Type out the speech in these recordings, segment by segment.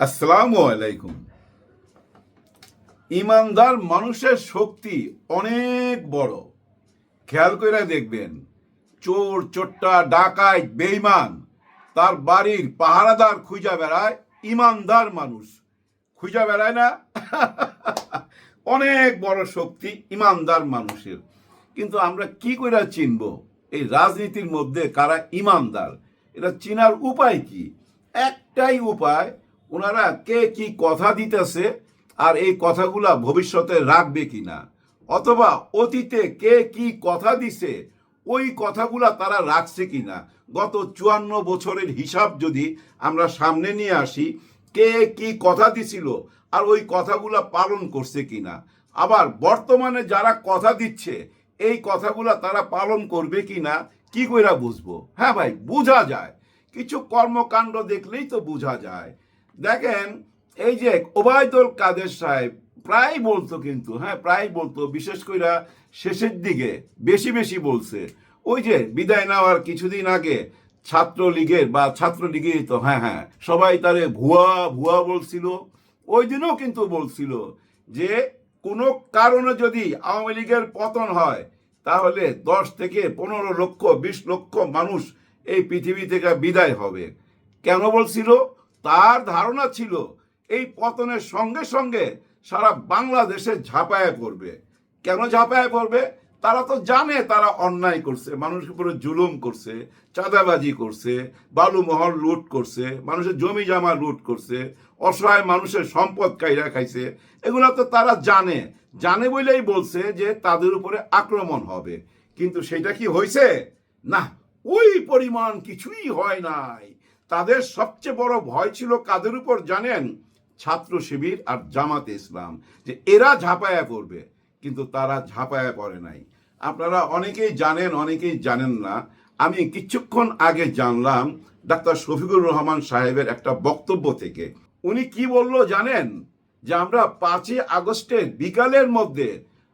আসসালামু আলাইকুম। ইমানদার মানুষের শক্তি অনেক বড়। খেয়াল করে দেখবেন, চোর, চোট্টা ডাকায় বেইমান তার বাড়ির পাহারাদার খুঁজা বেড়ায় ইমানদার মানুষ। খুঁজা বেড়ায় না? অনেক বড় শক্তি ইমানদার মানুষের। কিন্তু আমরা কি করে চিনব? এই রাজনীতির মধ্যে কারা ইমানদার? এটা চিনার উপায় কি? একটাই উপায় ওনারা কে কি কথা দিতেছে আর এই কথাগুলা ভবিষ্যতে রাখবে কিনা? অথবা অতীতে কে কি কথা দিছে, ওই কথাগুলা তারা রাখছে কিনা? গত চুয়ান্ন বছরের হিসাব যদি আমরা সামনে নিয়ে আসি, কে কি কথা দিছিল আর ওই কথাগুলা পালন করছে কিনা? আবার বর্তমানে যারা কথা দিচ্ছে, এই কথাগুলা তারা পালন করবে কিনা, কি কইরা বুঝব? হ্যাঁ ভাই, বোঝা যায়। কিছু কর্মকাণ্ড দেখলেই তো বোঝা যায়। দেখেন, এই যে ওবায়দুল কাদের সাহেব প্রায় বলতো কিন্তু হ্যাঁ প্রায় বলতো, বিশেষ করে শেষের দিকে বেশি বেশি বলছে। ওই যে বিদায় নেওয়ার কিছুদিন আগে ছাত্রলীগের বা ছাত্রলীগেই তো হ্যাঁ হ্যাঁ সবাই তারে ভুয়া ভুয়া বলছিল। ওই দিনও কিন্তু বলছিল যে কোনো কারণে যদি আওয়ামী লীগের পতন হয়, তাহলে দশ থেকে পনেরো লক্ষ, বিশ লক্ষ মানুষ এই পৃথিবী থেকে বিদায় হবে। কেন বলছিল? তার ধারণা ছিল এই পতনের সঙ্গে সঙ্গে সারা বাংলাদেশে ঝাঁপায় পড়বে। কেন ঝাঁপায় পড়বে? তারা তো জানে তারা অন্যায় করছে, মানুষের উপরে জুলুম করছে, চাঁদাবাজি করছে, বালুমহল লুট করছে, মানুষের জমি জমা লুট করছে, অসহায় মানুষের সম্পদ কাইরা খাইছে, এগুলো তো তারা জানে। জানে বলেই বলছে যে তাদের উপরে আক্রমণ হবে। কিন্তু সেটা কি হয়েছে না, ওই পরিমাণ কিছুই হয় নাই। তাদের সবচেয়ে বড় ভয় ছিল কাদের উপর জানেন? ছাত্র শিবির আর জামাতে ইসলাম, যে এরা ঝাঁপায়া পড়বে, কিন্তু তারা ঝাঁপায়া পড়ে নাই। আপনারা অনেকেই জানেন অনেকেই জানেন না। আমি কিছুক্ষণ আগে জানলাম ডাক্তার শফিকুর রহমান সাহেবের একটা বক্তব্য থেকে। উনি কি বলল জানেন? যে আমরা পাঁচই আগস্টের বিকালের মধ্যে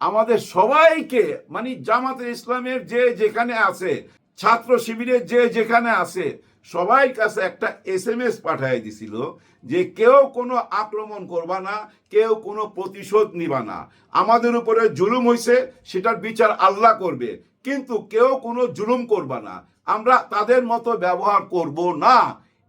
আমাদের সবাইকে মানে জামাতে ইসলামের যে যেখানে আছে, ছাত্র শিবিরের যে যেখানে আছে সবাই কাছে একটা এস এম এস পাঠিয়ে দিছিল যে কেউ কোনো আক্রমণ করবা না, কেউ কোনো প্রতিশোধ নিবা না। আমাদের উপরে জুলুম হয়েছে সেটার বিচার আল্লাহ করবে। কিন্তু কেউ কোনো জুলুম করবা না। আমরা তাদের মতো ব্যবহার করব না।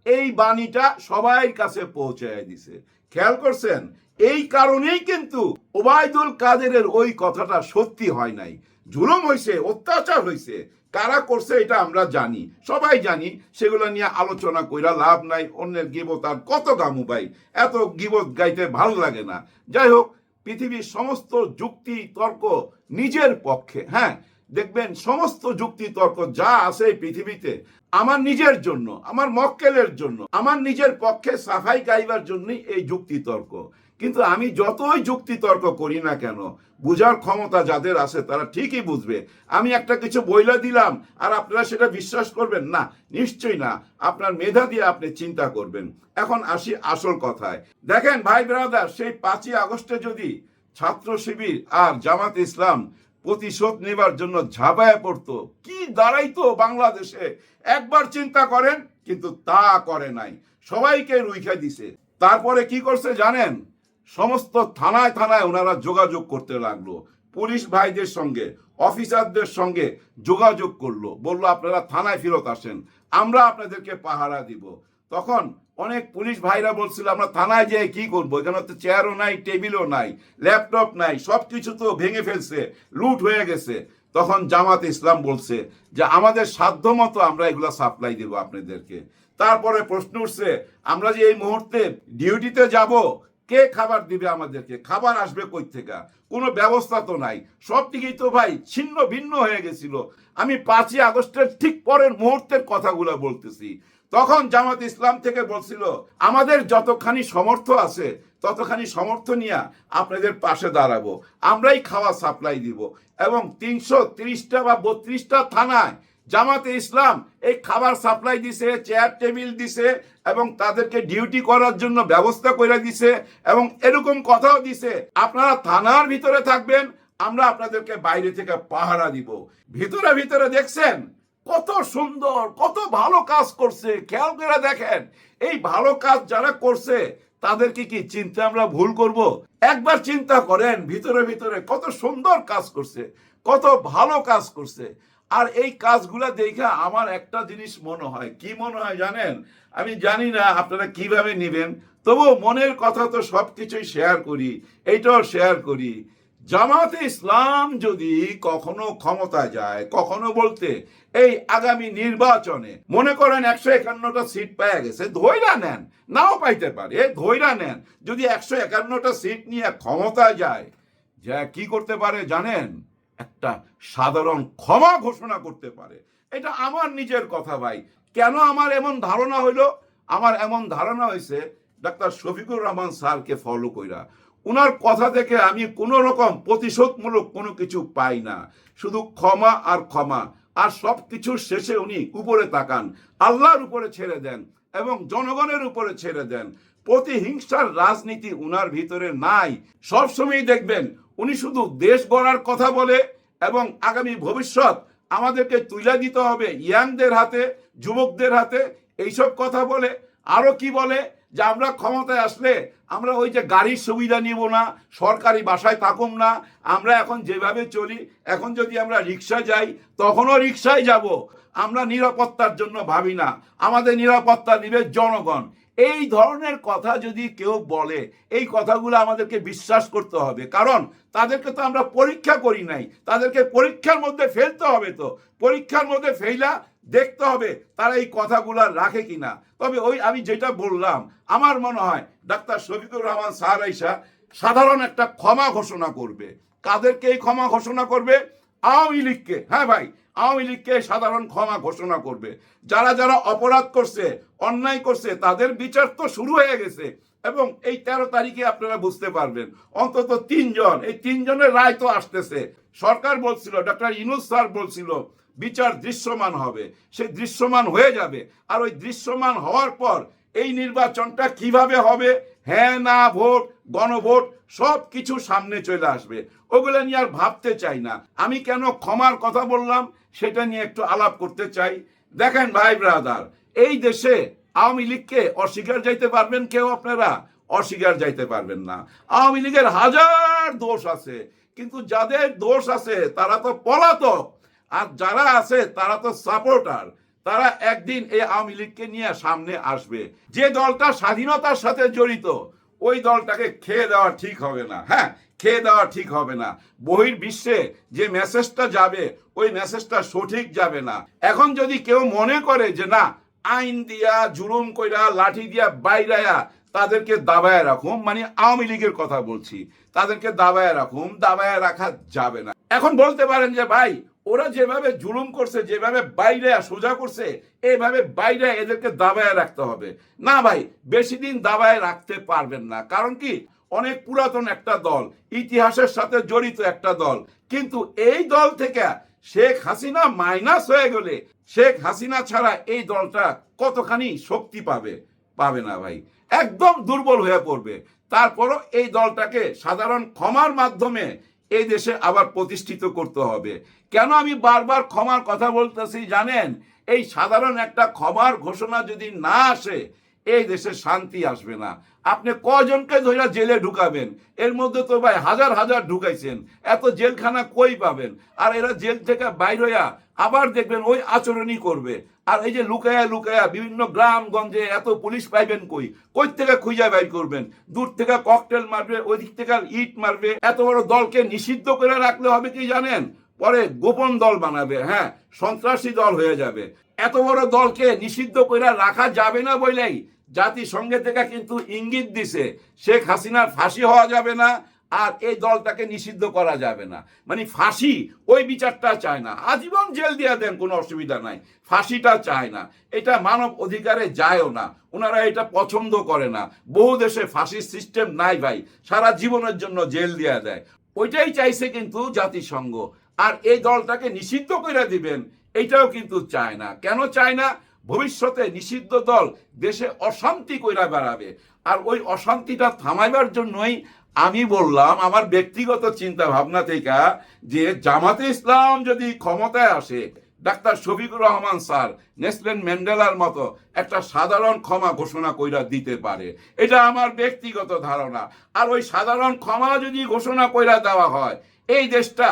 এই বাণীটা সবাই কাছে পৌঁছায় দিছে। খেয়াল করছেন? এই কারণেই কিন্তু ওবায়দুল কাদেরের ওই কথাটা সত্যি হয় নাই। জুলুম হয়েছে অত্যাচার হয়েছে কারা করছে এটা আমরা জানি, সবাই জানি। সেগুলো নিয়ে আলোচনা কইরা লাভ নাই, অন্যের গিবত আর কত গামু ভাই। এত গিবত গাইতে ভালো লাগে না। যাই হোক, পৃথিবীর সমস্ত যুক্তি তর্ক নিজের পক্ষে হ্যাঁ? দেখবেন সমস্ত যুক্তি তর্ক যা আছে এই পৃথিবীতে, আমার নিজের জন্য, আমার মক্কেলের জন্য, আমার নিজের পক্ষে সাফাই গাইবার জন্যই এই যুক্তি তর্ক কিন্তু আমি যতই যুক্তি তর্ক করি না কেন, বুঝার ক্ষমতা যাদের আছে তারা ঠিকই বুঝবে। আমি একটা কিছু বইলা দিলাম আর আপনারা সেটা বিশ্বাস করবেন? না, নিশ্চয়ই না। আপনার মেধা দিয়ে আপনি চিন্তা করবেন। এখন আসি আসল কথায়। দেখেন ভাই ব্রাদার, সেই পাঁচই আগস্টে যদি ছাত্র শিবির আর জামাত ইসলাম প্রতিশোধ নেবার জন্য ঝাঁপায় পড়তো। কি দাঁড়াইতো বাংলাদেশে? একবার চিন্তা করেন, কিন্তু তা করে নাই। সবাইকে রুইখা দিছে। তারপরে কি করছে জানেন? সমস্ত থানায় থানায় ওনারা যোগাযোগ করতে লাগল। পুলিশ ভাইদের সঙ্গে, অফিসারদের সঙ্গে যোগাযোগ করল। বলল, আপনারা থানায় ফেরত আসেন। আমরা আপনাদেরকে পাহারা দিব। তখন অনেক পুলিশ ভাইরা বলছিল, আমরা থানায় যেয়ে কি করব? এখানে তো চেয়ারও নাই, টেবিলও নাই, ল্যাপটপ নাই সব কিছু তো ভেঙে ফেলছে, লুট হয়ে গেছে। তখন জামাত ইসলাম বলছে যে, আমাদের সাধ্য মতো আমরা এগুলা সাপ্লাই দেবো আপনাদেরকে। তারপরে প্রশ্ন উঠছে, আমরা যে এই মুহূর্তে ডিউটিতে যাব, কে খাবার দিবে আমাদেরকে? খাবার আসবে কই থেকে? কোনো ব্যবস্থা তো নাই। সব দিকেই তো ভাই ছিন্ন ভিন্ন হয়ে গেছিল। আমি পাঁচই আগস্টের ঠিক পরের মুহূর্তের কথাগুলো বলতেছি। তখন জামাত ইসলাম থেকে বলছিল, আমাদের যতখানি সমর্থ আছে, ততখানি সমর্থ নিয়ে আপনাদের পাশে দাঁড়াবো। আমরাই খাওয়া সাপ্লাই দিব। এবং তিনশো তিরিশটা বা বত্রিশটা থানায় জামাতে ইসলাম এই খাবার সাপ্লাই দিছে চেয়ার টেবিল দিছে এবং তাদেরকে ডিউটি করার জন্য ব্যবস্থা করে দিছে এবং এরকম কথাও দিছে, আপনারা থানার ভিতরে থাকবেন, আমরা আপনাদেরকে বাইরে থেকে পাহারা দিব। ভিতরে ভিতরে দেখছেন কত সুন্দর, কত ভালো কাজ করছে। খেয়াল করে দেখেন, এই ভালো কাজ যারা করছে, তাদেরকে কি চিন্তা আমরা ভুল করব? একবার চিন্তা করেন, ভিতরে ভিতরে কত সুন্দর কাজ করছে, কত ভালো কাজ করছে। আর এই কাজগুলা দেখে আমার একটা জিনিস মনে হয়। কি মনে হয় জানেন? আমি জানি না আপনারা কীভাবে নেবেন তবু মনের কথা তো সব কিছুই শেয়ার করি, এইটাও শেয়ার করি। জামাতে ইসলাম যদি কখনো ক্ষমতা যায়, কখনো বলতে এই আগামী নির্বাচনে মনে করেন একশো একান্নটা সিট পাওয়া গেছে ধৈরা নেন, নাও পাইতে পারে ধৈরা নেন। যদি একশো একান্নটা সিট নিয়ে ক্ষমতা যায়, যা কি করতে পারে জানেন? একটা সাধারণ ক্ষমা ঘোষণা করতে পারে। এটা আমার নিজের কথা ভাই। কেন আমার এমন ধারণা হইল? আমার এমন ধারণা হয়েছে ডাক্তার শফিকুর রহমান স্যারকে ফলো কইরা। ওনার কথা থেকে আমি কোনো রকম প্রতিশোধমূলক কোনো কিছু পাই না। শুধু ক্ষমা আর ক্ষমা। আর সব কিছুর শেষে উনি উপরে তাকান। আল্লাহর উপরে ছেড়ে দেন এবং জনগণের উপরে ছেড়ে দেন। প্রতিহিংসার রাজনীতি উনার ভিতরে নাই। সবসময় দেখবেন উনি শুধু দেশ গড়ার কথা বলে এবং আগামী ভবিষ্যৎ আমাদেরকে তুলে দিতে হবে ইয়াংদের হাতে, যুবকদের হাতে, এইসব কথা বলে। আরও কি বলে? যে আমরা ক্ষমতায় আসলে আমরা ওই যে গাড়ির সুবিধা নিব না, সরকারি বাসায় থাকুম না, আমরা এখন যেভাবে চলি, এখন যদি আমরা রিক্সা যাই, তখনও রিক্সায় যাব। আমরা নিরাপত্তার জন্য ভাবি না। আমাদের নিরাপত্তা নিবে জনগণ। এই ধরনের কথা যদি কেউ বলে, এই কথাগুলো আমাদেরকে বিশ্বাস করতে হবে। কারণ তাদেরকে তো আমরা পরীক্ষা করি নাই। তাদেরকে পরীক্ষার মধ্যে ফেলতে হবে তো। পরীক্ষার মধ্যে ফেলা দেখতে হবে তারা এই কথাগুলো রাখে কিনা। তবে ওই আমি যেটা বললাম, আমার মনে হয় ডাক্তার শফিকুর রহমান স্যার আইসা সাধারণ একটা ক্ষমা ঘোষণা করবে। কাদেরকে এই ক্ষমা ঘোষণা করবে? আওয়ামী লীগকে হ্যাঁ ভাই, আওয়ামী লীগকে সাধারণ ক্ষমা ঘোষণা করবে। যারা যারা অপরাধ করছে, অন্যায় করছে, তাদের বিচার তো শুরু হয়ে গেছে। এবং এই তেরো তারিখে আপনারা বুঝতে পারবেন, অন্তত তিনজন, এই তিনজনের রায় তো আসতেছে। সরকার বলছিল ডক্টর ইনুস স্যার বলছিল, বিচার দৃশ্যমান হবে। সে দৃশ্যমান হয়ে যাবে। আর ওই দৃশ্যমান হওয়ার পর এই নির্বাচনটা কীভাবে হবে হ্যাঁ না ভোট, গণভোট সব কিছু সামনে চলে আসবে। ওগুলো নিয়ে আর ভাবতে চাই না। আমি কেন ক্ষমার কথা বললাম, সেটা নিয়ে একটু আলাপ করতে চাই। দেখেন ভাই ব্রাদার, এই দেশে আওয়ামী লীগকে অস্বীকার যাইতে পারবেন কেউ আপনারা? অস্বীকার যাইতে পারবেন না। আওয়ামী লীগের হাজার দোষ আছে, কিন্তু যাদের দোষ আছে, তারা তো পলাতক। আর যারা আছে, তারা তো সাপোর্টার। তারা একদিন এই আওয়ামী লীগকে নিয়ে সামনে আসবে। যে দলটা স্বাধীনতার সাথে জড়িত, ওই দলটাকে খেয়ে দেওয়া ঠিক হবে না। হ্যাঁ খেয়ে দেওয়া ঠিক হবে না। বহির বিশ্বে যে মেসেজটা যাবে, ওই মেসেজটা সঠিক যাবে না। এখন যদি কেউ মনে করে যে না, আইন দিয়া, জুলুম কইরা, লাঠি দিয়া বাইরায়া তাদেরকে দাবায় রাখুন মানে আওয়ামী লীগের কথা বলছি, তাদেরকে দাবায় রাখুন দাবায় রাখা যাবে না। এখন বলতে পারেন যে, ভাই ওরা যেভাবে জুলুম করছে, যেভাবে বাইরে সোজা করছে এইভাবে বাইরে এদেরকে দাবায় রাখতে হবে। না ভাই, বেশি দিন দাবায় রাখতে পারবেন না। কারণ কি? অনেক পুরাতন একটা দল, ইতিহাসের সাথে জড়িত একটা দল। কিন্তু এই দল থেকে শেখ হাসিনা মাইনাস হয়ে গেলে, শেখ হাসিনা ছাড়া এই দলটা কতখানি শক্তি পাবে? পাবে না ভাই। একদম দুর্বল হয়ে পড়বে। তারপরও এই দলটাকে সাধারণ ক্ষমার মাধ্যমে এই দেশে আবার প্রতিষ্ঠিত করতে হবে। কেন আমি বারবার ক্ষমার কথা বলতেছি জানেন? এই সাধারণ একটা ক্ষমার ঘোষণা যদি না আসে, এই দেশে শান্তি আসবে না। আপনি কজনকে ধরে জেলে ঢুকাবেন? এর মধ্যে তো ভাই হাজার হাজার ঢুকাইছেন। এত জেলখানা কই পাবেন? আর এরা জেল থেকে বাইর হইয়া আবার দেখবেন ওই আচরণই করবে। আর এই যে লুকায়া লুকায়া বিভিন্ন গ্রাম গঞ্জে এত পুলিশ পাইবেন কই? কই থেকে খুঁজে বাইর করবেন? দূর থেকে ককটেল মারবে ওই দিক থেকে ইট মারবে। এত বড় দলকে নিষিদ্ধ করে রাখলে হবে কি জানেন? পরে গোপন দল বানাবে হ্যাঁ? সন্ত্রাসী দল হয়ে যাবে। এত বড় দলকে নিষিদ্ধ করে রাখা যাবে না বলেই জাতিসংঘে থেকে কিন্তু ইঙ্গিত দিছে। শেখ হাসিনার ফাঁসি হওয়া যাবে না আর এই দলটাকে নিষিদ্ধ করা যাবে না। মানে ফাঁসি ওই বিচারটা চায় না। আজীবন জেল দিয়ে দেন, কোনো অসুবিধা নাই। ফাঁসিটা চায় না। এটা মানব অধিকারে যায়ও না। ওনারা এটা পছন্দ করে না। বহু দেশে ফাঁসির সিস্টেম নাই ভাই। সারা জীবনের জন্য জেল দিয়ে দেয়। ওইটাই চাইছে কিন্তু জাতিসংঘ। আর এই দলটাকে নিষিদ্ধ করে দিবেন, এটাও কিন্তু চায় না। কেন চায় না? ভবিষ্যতে নিষিদ্ধ দল দেশে অশান্তি কইরা বেড়াবে। আর ওই অশান্তিটা থামাইবার জন্যই আমি বললাম, আমার ব্যক্তিগত চিন্তা ভাবনা থেকে যে জামাতে ইসলাম যদি ক্ষমতায় আসে, doctor Shafiqur Rahman sir Nelson ম্যান্ডেলার মতো একটা সাধারণ ক্ষমা ঘোষণা কইরা দিতে পারে। এটা আমার ব্যক্তিগত ধারণা। আর ওই সাধারণ ক্ষমা যদি ঘোষণা কইরা দেওয়া হয়, এই দেশটা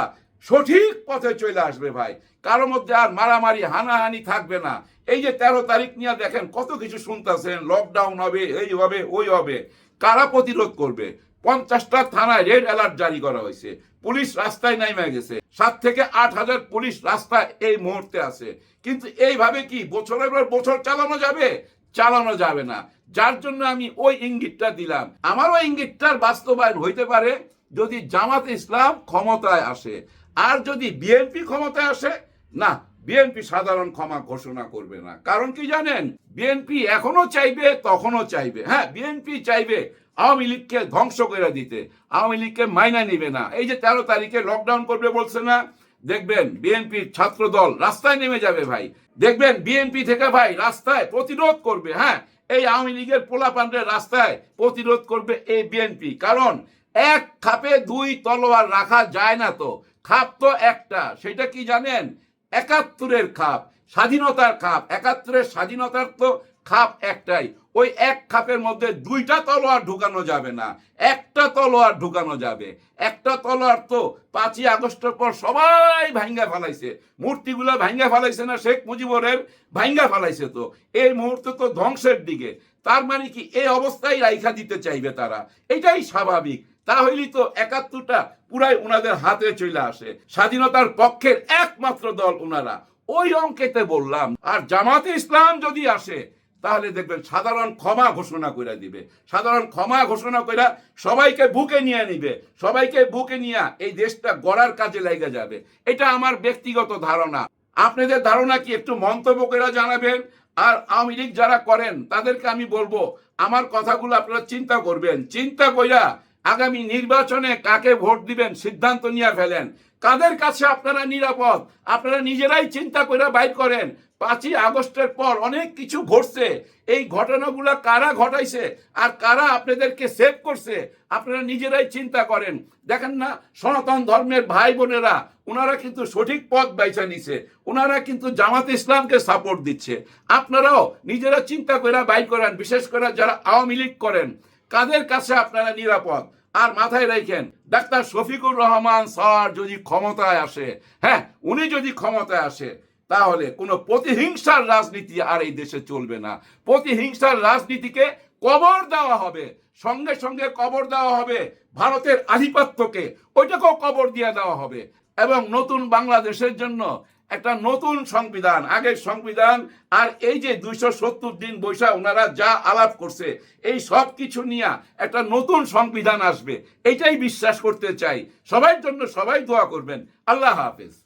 সঠিক পথে চলে আসবে ভাই। কারও মধ্যে আর মারামারি, হানাহানি থাকবে না। এই যে তেরো তারিখ নিয়ে দেখেন, কত কিছু শুনতেছেন লকডাউন হবে, এই হবে, ওই হবে। কারা প্রতিরোধ করবে? পঞ্চাশটা থানায় রেড অ্যালার্ট জারি করা হয়েছে। পুলিশ রাস্তায় নাইমে গেছে। সাত থেকে আট হাজার পুলিশ রাস্তায় এই মুহূর্তে আছে। কিন্তু এইভাবে কি বছরের পর বছর চালানো যাবে? চালানো যাবে না। যার জন্য আমি ওই ইঙ্গিতটা দিলাম। আমারও ইঙ্গিতটার বাস্তবায়ন হইতে পারে যদি জামাত ইসলাম ক্ষমতায় আসে। আর যদি বিএনপি ক্ষমতায় আসে, না, বিএনপি সাধারণ ক্ষমা ঘোষণা করবে না। কারণ কি জানেন? বিএনপি এখনও চাইবে, তখনও চাইবে। হ্যাঁ বিএনপি চাইবে। আওয়ামী লীগকে ধ্বংস করে দিতে, আওয়ামী লীগকে মাইনা নিবে না। এই যে তেরো তারিখে লকডাউন করবে বলছে না, দেখবেন বিএনপির ছাত্র দল রাস্তায় নেমে যাবে ভাই। দেখবেন বিএনপি থেকে ভাই রাস্তায় প্রতিরোধ করবে হ্যাঁ? এই আওয়ামী লীগের পোলাপান্ডের রাস্তায় প্রতিরোধ করবে এই বিএনপি। কারণ এক খাপে দুই তলোয়ার রাখা যায় না তো। খাপ তো একটা, সেটা কি জানেন? একাত্তরের খাপ, স্বাধীনতার খাপ। একাত্তরের স্বাধীনতার তো খাপ একটাই। ওই এক খাপের মধ্যে দুইটা তলোয়ার ঢুকানো যাবে না। একটা তলোয়ার ঢুকানো যাবে। একটা তলোয়ার তো পাঁচই আগস্টের পর সবাই ভাঙ্গা ফেলাইছে। মূর্তিগুলো ভাঙ্গা ফেলাইছে না শেখ মুজিবরের? ভাঙ্গা ফেলাইছে তো। এই মুহূর্তে তো ধ্বংসের দিকে। তার মানে কি এই অবস্থায় রাইখা দিতে চাইবে তারা? এটাই স্বাভাবিক। তাহলেই তো একাত্তরটা পুরাই ওনাদের হাতে চলে আসে। স্বাধীনতার পক্ষের একমাত্র দল ওনারা ওই অঙ্কেতে বললাম, আর জামাতে ইসলাম যদি আসে তাহলে দেখবেন সাধারণ ক্ষমা ঘোষণা করে দিবে। সাধারণ ক্ষমা ঘোষণা করে সবাইকে বুকে নিয়ে নিবে। সবাইকে বুকে নিয়ে এই দেশটা গড়ার কাজে লেগে যাবে। এটা আমার ব্যক্তিগত ধারণা। আপনাদের ধারণা কি একটু মন্তব্য করে জানাবেন? আর আওয়ামী লীগ যারা করেন, তাদেরকে আমি বলব, আমার কথাগুলো আপনারা চিন্তা করবেন। চিন্তা কইরা আগামী নির্বাচনে কাকে ভোট দিবেন সিদ্ধান্ত নিয়ে ফেলেন। কাদের কাছে আপনারা নিরাপদ? আপনারা নিজেরাই চিন্তা করে বাইর করেন। পাঁচই আগস্টের পর অনেক কিছু ঘটছে। এই ঘটনাগুলো কারা ঘটাইছে আর কারা আপনাদেরকে সেভ করছে, আপনারা নিজেরাই চিন্তা করেন। দেখেন না, সনাতন ধর্মের ভাই বোনেরা ওনারা কিন্তু সঠিক পথ বাইছা নিছে। ওনারা কিন্তু জামাত ইসলামকে সাপোর্ট দিচ্ছে। আপনারাও নিজেরা চিন্তা করে বাইর করেন, বিশেষ করে যারা আওয়ামী লীগ করেন। কাদের কাছে আপনারা নিরাপদ? আর মাথায় রাখেন ডাক্তার শফিকুর রহমান স্যার যদি ক্ষমতায় আসে হ্যাঁ উনি যদি ক্ষমতায় আসে, তাহলে কোনো প্রতিহিংসার রাজনীতি আর এই দেশে চলবে না। প্রতিহিংসার রাজনীতিকে কবর দেওয়া হবে, সঙ্গে সঙ্গে কবর দেওয়া হবে ভারতের আধিপত্যকে, ওইটাকেও কবর দিয়ে দেওয়া হবে। এবং নতুন বাংলাদেশের জন্য একটা নতুন সংবিধান, আগের সংবিধান, আর এই যে দুইশো সত্তর দিন বৈশা ওনারা যা আলাপ করছে, এই সব কিছু নিয়ে একটা নতুন সংবিধান আসবে। এটাই বিশ্বাস করতে চাই। সবার জন্য সবাই দোয়া করবেন। আল্লাহ হাফেজ।